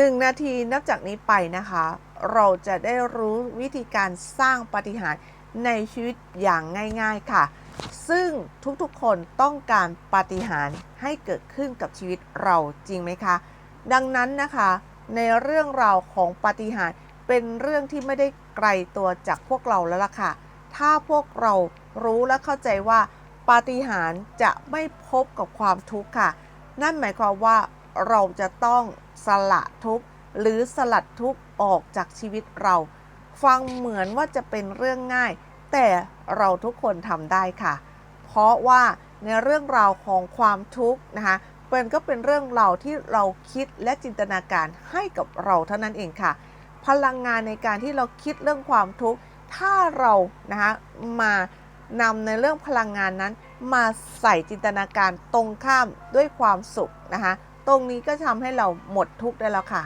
1 นาทีนับจากนี้ไปนะคะ เราจะได้รู้วิธีการสร้างปาฏิหารในชีวิตอย่างง่าย ๆค่ะ ซึ่งทุกๆคนต้องการปาฏิหารให้เกิดขึ้นกับชีวิตเราจริงไหมคะ ดังนั้นนะคะในเรื่องราวของปาฏิหารเป็นเรื่องที่ไม่ได้ไกลตัวจากพวกเราแล้วล่ะค่ะ ถ้าพวกเรารู้และเข้าใจว่าปาฏิหาริย์จะไม่พบกับความทุกข์ค่ะ นั่นหมายความว่า เราจะต้องสละทุกข์หรือสลัดทุกข์ออกจากชีวิตเรา ฟังเหมือนว่าจะเป็นเรื่องง่าย แต่เราทุกคนทำได้ค่ะ เพราะว่าในเรื่องราวของความทุกข์นะคะเป็นก็เป็นเรื่องราวที่เราคิดและจินตนาการให้กับเราเท่านั้นเองค่ะ พลังงานในการที่เราคิดเรื่องความทุกข์ถ้าเรานะคะมานำในเรื่องพลังงานนั้น มาใส่จินตนาการตรงข้ามด้วยความสุขนะคะ ตรงนี้ก็ทำให้เราหมดทุกข์ได้แล้วค่ะ